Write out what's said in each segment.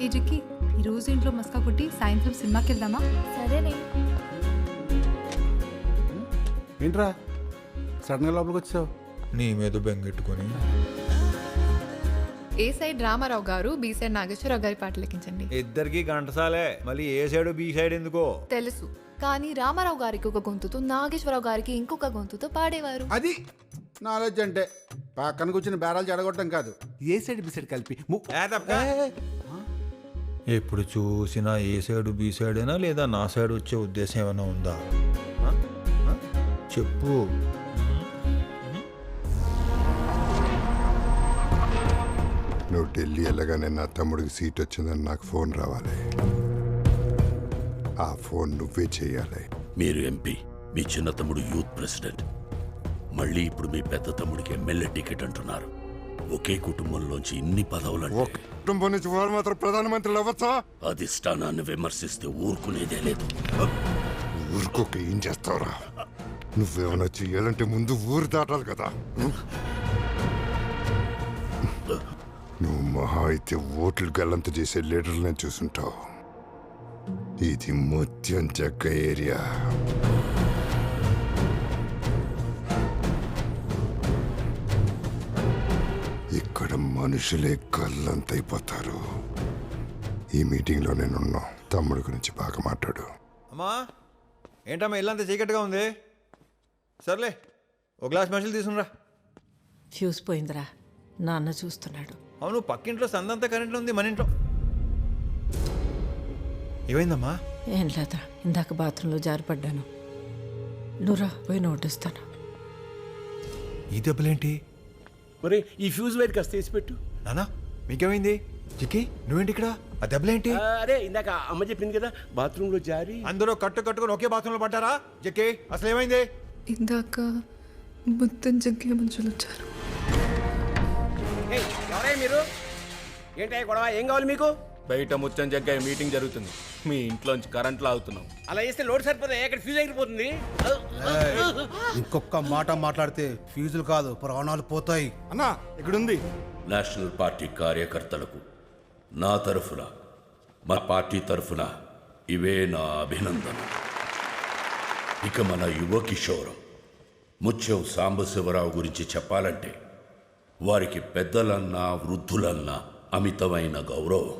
ఏ జిక్కి ఈ రోజు ఇంట్లో మస్కా కొట్టి సాయంత్రం సినిమాకి వెళ్దామా సరేనే. ఏంట్రా? సడన్గా లోపలికి వచ్చావు? నీ మీద బెంగెట్టుకొని. ఏ సైడ్ రామారావు గారు బి సైడ్ నాగేశ్వరరావు గారి పాటలు లెక్కించండి. ఇద్దరికి గంటసాలే మళ్ళీ ఏ సైడ్ బి సైడ్ ఎందుకో? తెలుసు. కానీ రామారావు గారికి ఒక గొంతుతో నాగేశ్వరరావు గారికి ఇంకొక గొంతుతో పాడేవారు. అది నాలెడ్జ్ అంటే. పక్కన కూర్చుని బేరాలు చెడగొట్టడం కాదు. ఏ సైడ్ బి సైడ్ కలిపి? ము- ఏ తప్ప. ఎప్పుడు చూసినా ఏ సైడ్ బి సైడ్ అయినా లేదా నా సైడ్ వచ్చే ఉద్దేశం ఏమైనా ఉందా? చెప్పు. నువ్వు ఢిల్లీ వెళ్ళగానే నా తమ్ముడికి సీట్ వచ్చిందని నాకు ఫోన్ రావాలి. ఆ ఫోన్ నువ్వే చేయాలి. మీరు ఎంపీ మీ చిన్న తమ్ముడు యూత్ ప్రెసిడెంట్. మళ్ళీ ఇప్పుడు మీ పెద్ద తమ్ముడికి ఎమ్మెల్యే టికెట్ అంటున్నారు. ఒకే కుటుంబంలోంచి ఇన్ని పదవులంటే ఒక కుటుంబం నుంచి వారు మాత్రం ప్రధానమంత్రులు అవ్వచ్చా? అధిష్టానాన్ని విమర్శిస్తే ఊరుకునేదే లేదు. ఊరుకోక ఏం చేస్తావురా? నువ్వేమైనా చెయ్యాలంటే ముందు ఊరు దాటాలి కదా. నువ్వు మహా అయితే ఓట్లు గల్లంత చేసే లీడర్లనే చూసుంటావు. ఇది ముత్యం చెక్క ఏరియా. ఇక్కడ మనుషులే గల్లంతైపోతారు ఈ మీటింగ్లో నేనున్నా. తమ్ముడి గురించి బాగా మాట్లాడు. అమ్మా ఏంటమ్మా ఇల్లంతా చీకటిగా ఉంది? సర్లే ఒక గ్లాస్ మనుషులు తీసుకురా ఫ్యూజ్ పోయిందిరా. నాన్న చూస్తున్నాడు. అవును పక్కింట్లో సందంతా కరెంట్ ఉంది మన ఇంట్లో. ఏమైందమ్మా? ఏం లేదా ఇందాక బాత్రూంలో జారిపడ్డాను. నువ్వురా పోయి నోటిస్తాను. ఈ దెబ్బలేంటి? ఒరే ఈ ఫ్యూజ్ వైర్ కాస్త తీసి పెట్టు. నానా మీకేమైంది? చిక్కి నువ్వేంటి ఇక్కడ ఆ దెబ్బలేంటి? ఆ, అరే ఇందాక అమ్మ చెప్పింది కదా బాత్రూమ్లో జారి. అందరూ కట్టు కట్టుకుని ఒకే బాత్రూంలో పడ్డారా? జక్కి అసలు ఏమైంది ఇందాక మొత్తం జగ్గే మనుషులు వచ్చారు. ఎవరే మీరు? ఏంటి గొడవ? ఏం కావాలి మీకు? బయట ముచ్చం జగ్గాయ మీటింగ్ జరుగుతుంది. మీ ఇంట్లోంచి కరెంట్ లాగుతున్నాం అలా చేస్తే లోడ్ సరిపోతుంది ఎక్కడ ఫ్యూజ్ ఎగిరిపోతుంది. ఇంకొక మాట మాట్లాడితే ఫీజులు కాదు ప్రాణాలు పోతాయి. అన్నా ఇక్కడుంది. నేషనల్ పార్టీ కార్యకర్తలకు నా తరఫున మా పార్టీ తరఫున ఇవే నా అభినందన ఇక మన యువ కిషోరం ముత్యం సాంబశివరావు గురించి చెప్పాలంటే వారికి పెద్దలన్నా వృద్ధులన్నా అమితమైన గౌరవం.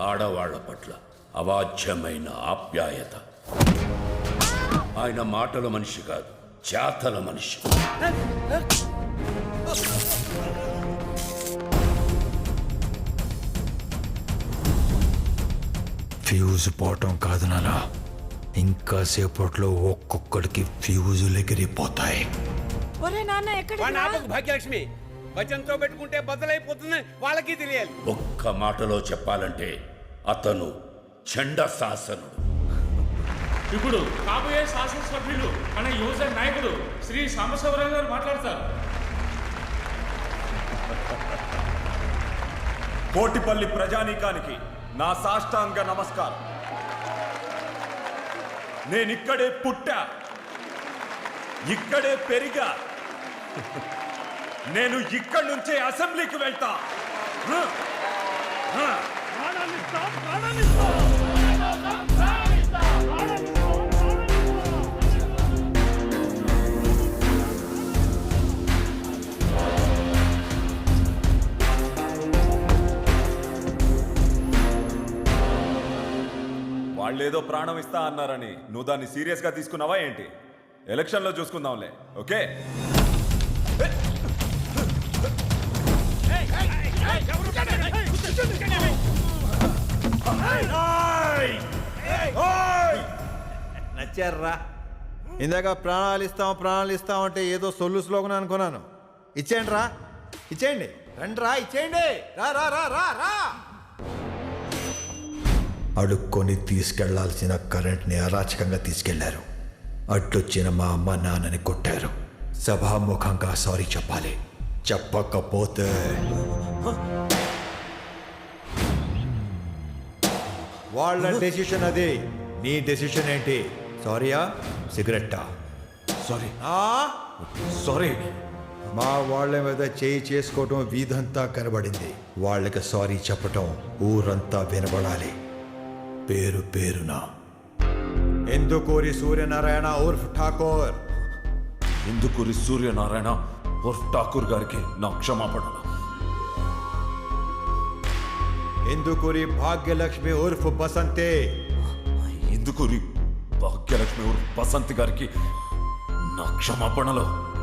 ఆడవాళ్ళ పట్ల అవాధ్యమైన ఆప్యాయత. ఆయన మాటల మనిషి కాదు చేతల మనిషి. ఫ్యూజ్ పోవటం కాదు నానా ఇంకా సేపట్లో ఒక్కొక్కడికి ఫ్యూజులు ఎగిరిపోతాయి భాగ్యలక్ష్మి వచనంతో పెట్టుకుంటే బద్దలైపోతుంది వాళ్ళకి తెలియాలి. ఒక్క మాటలో చెప్పాలంటే అతను చండ శాసనుడు. ఇప్పుడు కాబోయే శాసనసభ్యులు మన యువజన నాయకుడు శ్రీ సాంబశివరావు గారు మాట్లాడతారు. కోటిపల్లి ప్రజానీకానికి నా సాష్టాంగ నమస్కారం. నేనిక్కడే పుట్టా. ఇక్కడే పెరిగా. నేను ఇక్కడి నుంచే అసెంబ్లీకి వెళ్తా. హ! హ! వాళ్ళేదో ప్రాణం ఇస్తా అన్నారని. నువ్వు దాన్ని సీరియస్గా తీసుకున్నావా ఏంటి? ఎలక్షన్లో చూసుకుందాంలే. ఓకే? నచ్చారా ఇందాక ప్రాణాలు ఇస్తాం ప్రాణాలు ఇస్తాం అంటే ఏదో సొల్లు స్లోగన్ అనుకున్నాను. ఇచ్చేయండి రా. ఇచ్చేయండి. రండి రా ఇచ్చేయండి. రా రా రా రా రా. అడుక్కొని తీసుకెళ్ళాల్సిన కరెంట్ని అరాచకంగా తీసుకెళ్ళారు. అట్లొచ్చిన మా అమ్మ నాన్నని కొట్టారు. సభాముఖంగా సారీ చెప్పాలి. చెప్పకపోతే వాళ్ళ డెసిషన్ అది. నీ డెసిషన్ ఏంటి? సారీయా సిగరెట్టా సారీ ఆ? సారీ మా వాళ్ళ మీద చేయి చేసుకోవటం వీధంతా కనబడింది. వాళ్ళకి సారీ చెప్పటం ఊరంతా వినబడాలి. పేరు పేరున. ఎందుకూరి సూర్యనారాయణ ఉర్ఫ్ ఠాకూర్? ఇందుకూరి సూర్యనారాయణ ఉర్ఫ్ ఠాకూర్ గారికి నా క్షమాపణలు ఇందుకూరి భాగ్యలక్ష్మి ఉర్ఫ్ బసంతే? ఇందుకూరి భాగ్యలక్ష్మి ఉర్ఫ్ బసంత్ గారికి నా క్షమాపణలు?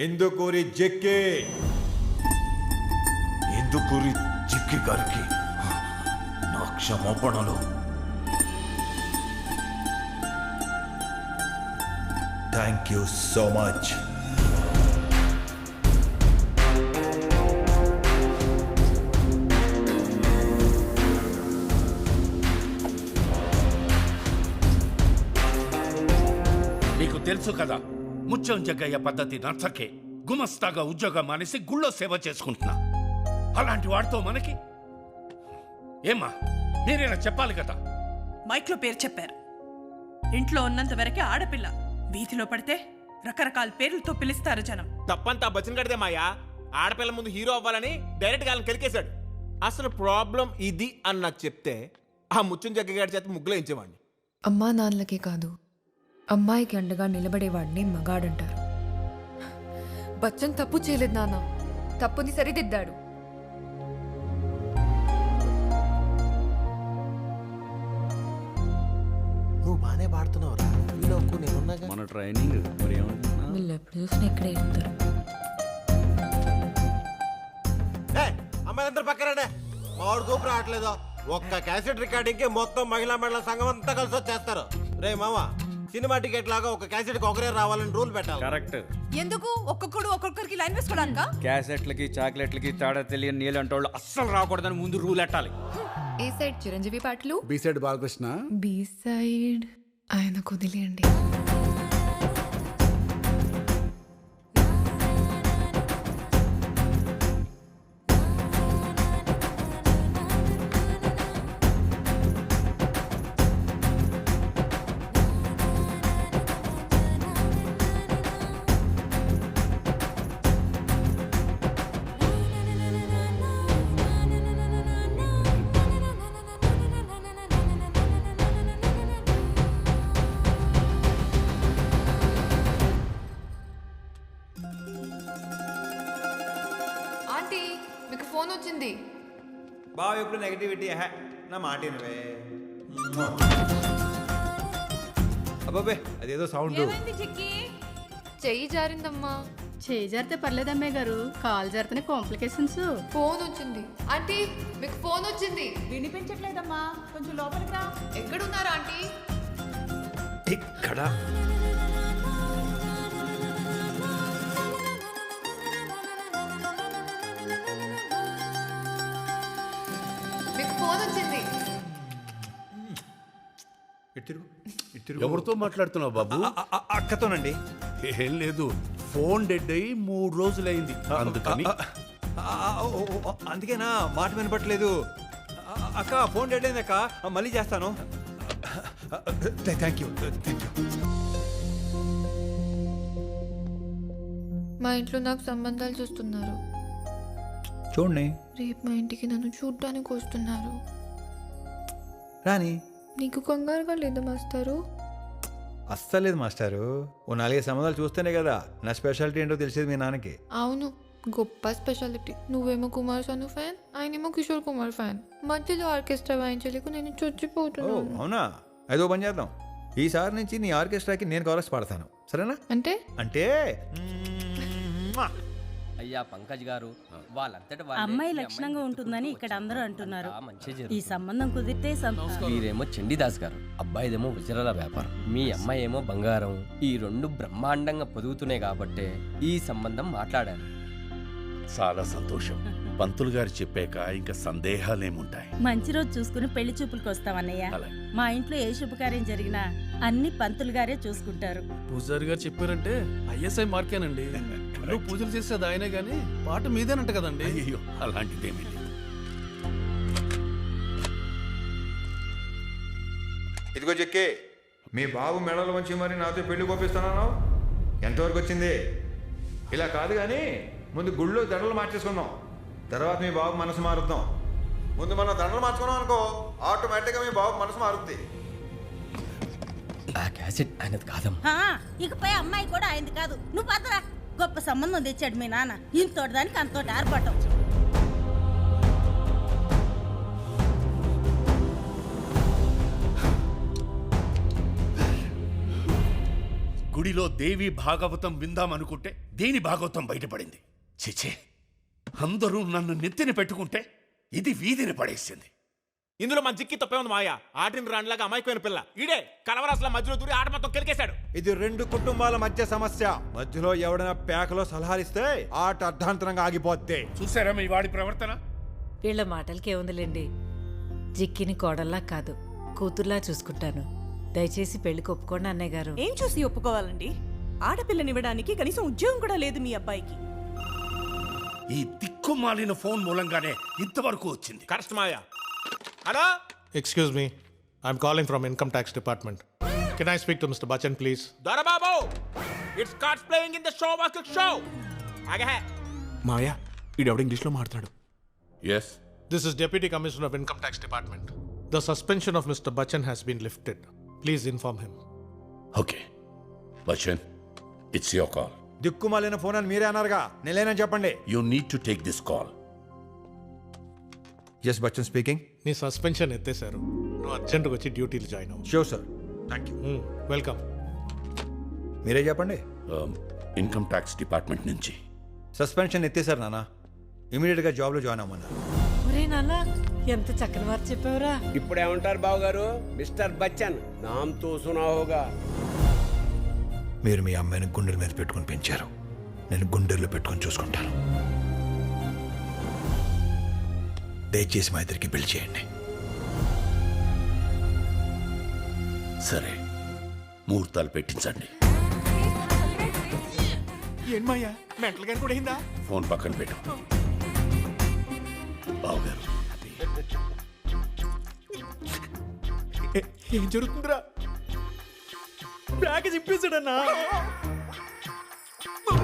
ఇందుకూరి జెక్కే? ఇందుకూరి జిక్కి గారికి నా క్షమాపణలు? థ్యాంక్ యూ సో మచ్ నీకు తెలుసు కదా ముత్యం జగ్గయ్య పద్ధతి నచ్చకే గుమస్తాగా ఉద్యోగం మానేసి గుళ్ళో సేవ చేసుకుంటున్నా. అలాంటి వాడితో మనకి? ఏమ్మా మీరేనా చెప్పాలి కదా? మైక్లో పేరు చెప్పారు. ఇంట్లో ఉన్నంత వరకే ఆడపిల్ల. వీధిలో పడితే రకరకాల పేర్లతో పిలుస్తారు జనం. తప్పంతా బచ్చన్ గడితే మాయా. ఆడపిల్ల ముందు హీరో అవ్వాలని డైరెక్ట్గా కెలికేశాడు. అసలు ప్రాబ్లం ఇది అని నాకు చెప్తే ఆ ముచ్చం జగ్గగాడి చేత ముగ్గులో ఇచ్చేవాడిని అమ్మా నాన్నలకే కాదు అమ్మాయికి అండగా నిలబడేవాడిని మగాడంటారు. బచ్చన్ తప్పు చేయలేదు నాన్న తప్పుని సరిదిద్దాడు. నువ్వు బానే పాడుతున్నావు నేనున్నాగా మన ట్రైనింగ్ మరి ఏమంటున్నా? వీళ్ళు ఎప్పుడు చూసినా ఇక్కడే ఉంటారు. అమ్మాయిలందరూ పక్కరండే మామిడి కూపు రావట్లేదు. ఒక్క క్యాసెట్ రికార్డింగ్కి మొత్తం మహిళా మండల సంఘం అంతా కలిసి వచ్చేస్తారు. రే మామ సినిమా టికెట్ లాగా ఒక క్యాసెట్కి ఒకరే రావాలని రూల్ పెట్టాలి. కరెక్ట్. ఎందుకు? ఒక్కొక్కడు ఒక్కొక్కరికి లైన్ వేసుకోవడానికా? క్యాసెట్లకి చాక్లెట్లకి తేడా తెలియని నీళ్ళంటి వాళ్ళు అస్సలు రాకూడదని ముందు రూల్ ఎట్టాలి? ఏ సైడ్ చిరంజీవి పాటలు? B side Balakrishna. B side. ఆయన కుదిలేయండి. మీకు ఫోన్ వచ్చింది. బావ ఎప్పుడు నెగటివిటీ హే? నా మాట వినవే. అబ్బాబే అదేదో సౌండ్ చెయ్యి జారిందమ్మా. చేయి జరితే పర్లేదమ్మే గారు. కాలు జరితేనే కాంప్లికేషన్స్ ఫోన్ వచ్చింది. ఆంటీ మీకు ఫోన్ వచ్చింది. వినిపించట్లేదమ్మా. కొంచెం లోపలికి రా. ఎక్కడున్నారా ఆంటీ? ఇక్కడ. తిరుగు, ఇటు తిరుగు. ఎవరితో మాట్లాడుతున్నావు బాబు? అక్కతోనండి. ఏం లేదు ఫోన్ డెడ్ అయ్యి మూడు రోజులైంది. అందుకని. అందుకేనా? మాట వినపట్లేదు అక్క ఫోన్ డెడ్ అయింది అక్క. మళ్ళీ చేస్తాను. Thank you thank you. మా ఇంట్లో నాకు సంబంధాలు చూస్తున్నారు. చూడండి. రేపు మా ఇంటికి నన్ను చూడ్డానికి వస్తున్నారు. రాని నీకు కంగారుగా లేదా మాస్టారు? అస్సలేదు మాస్టారు. ఓ నాలుగైదు సంబంధాలు చూస్తేనే కదా నా స్పెషాలిటీ ఏంటో తెలిసేది మీ నాన్నకి. అవును గొప్ప స్పెషాలిటీ. నువ్వేమో కుమార్ సాను ఫ్యాన్ ఆయనేమో కిషోర్ కుమార్ ఫ్యాన్. మధ్యలో ఆర్కెస్ట్రా వాయించలేక నేను ఓ చొచ్చిపోతున్నాను అవునా? ఐదో పని చేద్దాం. ఈసారి నుంచి నీ ఆర్కెస్ట్రాకి నేను కవరస్ పాడతాను. సరేనా? అంటే? అంటే? అయ్యా పంకజ్ గారు వాళ్ళంతట అమ్మాయి లక్షణంగా ఉంటుందని ఇక్కడ అందరూ అంటున్నారు. ఈ సంబంధం కుదిరితే వీరేమో చండీదాస్ గారు అబ్బాయిదేమో వజ్రాల వ్యాపారం మీ అమ్మాయి ఏమో బంగారం ఈ రెండు బ్రహ్మాండంగా పొదుగుతున్నాయి కాబట్టే ఈ సంబంధం మాట్లాడాను చాలా సంతోషం. పంతులు గారు చెప్పాక ఇంకా సందేహాలేముంటాయి? మంచి రోజు చూసుకుని పెళ్ళి చూపులకు వస్తామన్నయ్య. మా ఇంట్లో ఏ శుభకార్యం జరిగినా అన్ని పంతులు గారే చూసుకుంటారు. పూజారి గారు చెప్పారంటే ఐఎస్ఐ మార్కేనండి. నువ్వు పూజలు చేసేది ఆయనే గాని పాట మీదేనంట కదండి. అయ్యో అలాంటిదేమీ లేదు. ఇదిగో చెక్కి మీ బాబు మెడలు వంచి మరి నాతో పెళ్ళి కోపిస్తున్నాను ఎంతవరకు వచ్చింది? ఇలా కాదు కానీ ముందు గుళ్ళో దండలు మార్చేసుకుందాం. తర్వాత మీ బాబు మనసు మారుద్దాం. ముందు మనం దండలు మార్చుకున్నాం అనుకో ఆటోమేటిక్గా మీ బాబు మనసు మారుద్ది. ఆ క్యాసెట్ ఆయనది కాదమ్మా. ఇకపై అమ్మాయి కూడా అయింది కాదు. నువ్వు పదరా గొప్ప సంబంధం తెచ్చాడు మీ నాన్న. ఇంతోటి దానికి అంతోటి ఆర్పటం గుడిలో దేవి భాగవతం విందామనుకుంటే దేని భాగవతం బయటపడింది? చిచే అందరూ నన్ను నెత్తిన పెట్టుకుంటే ఇది వీధిని పడేసింది. ఇందులో మన జిక్కి తప్పే ఉంది మాయా ఆటిని రాండ్లాగా అమాయకమైన పిల్ల. ఈడే కలవరాసుల మధ్యలో దూరి ఆట మొత్తం కెలికేశాడు. ఇది రెండు కుటుంబాల మధ్య సమస్య. మధ్యలో ఎవడైనా పేకలో సలహాలు ఇస్తే ఆట అర్ధాంతరంగా ఆగిపోద్ది. చూసారా మీ వాడి ప్రవర్తన? వీళ్ళ మాటలకి ఏముందిలేండి జిక్కిని కోడల్లా కాదు కూతుర్లా చూసుకుంటాను. దయచేసి పెళ్ళికి ఒప్పుకోండి అన్నయ్య గారు. ఏం చూసి ఒప్పుకోవాలండి? ఆడపిల్లనివ్వడానికి కనీసం ఉద్యోగం కూడా లేదు మీ అబ్బాయికి. ఈ తిక్కుమాలిన ఫోన్ మూలంగానే ఇంతవరకు వచ్చింది. Correct Maya hello excuse me I'm calling from income tax department can I speak to mister Bachchan please Dorababu! It's cards playing in the show walk show ఆగే మాయా ఈడెవడ ఇంగ్లీష్లో మాట్లాడు. Yes this is deputy commissioner of income tax department the suspension of mister Bachchan has been lifted please inform him okay Bachchan it's your call దిక్కుమాలిన phone అని మీరే అన్నారుగా. నేనేనని చెప్పండి. You need to take this call yes Bachchan speaking నీ suspension ఎత్తేశారు నువ్వు అర్జెంట్గా వచ్చి డ్యూటీలు జాయిన్ అవ్వు. Sure sir thank you welcome మీరే చెప్పండి. ఇన్కమ్ ట్యాక్స్ డిపార్ట్మెంట్ నుంచి. సస్పెన్షన్ ఎత్తేసారు నాన్న. ఇమీడియట్గా జాబ్లో జాయిన్ అవ్వమన్నారు. ఒరే నాన్న ఎంత చక్కని వారు చెప్పావురా. ఇప్పుడు ఏమంటారు బాబు గారు మిస్టర్ బచ్చన్ నామ్తో సునా హోగా మీరు మీ అమ్మాయిని గుండెల మీద పెట్టుకొని పెంచారు. నేను గుండెల్లో పెట్టుకొని చూసుకుంటాను. దయచేసి మా ఇద్దరికి పెళ్ళి చేయండి. సరే ముహూర్తాలు పెట్టించండి. మెంటల్ కూడా అయిందా? ఫోన్ పక్కన పెట్టు. బావగారు. ఏం జరుగుతుందిరా? బ్యాగ్ చింపేశాడన్నా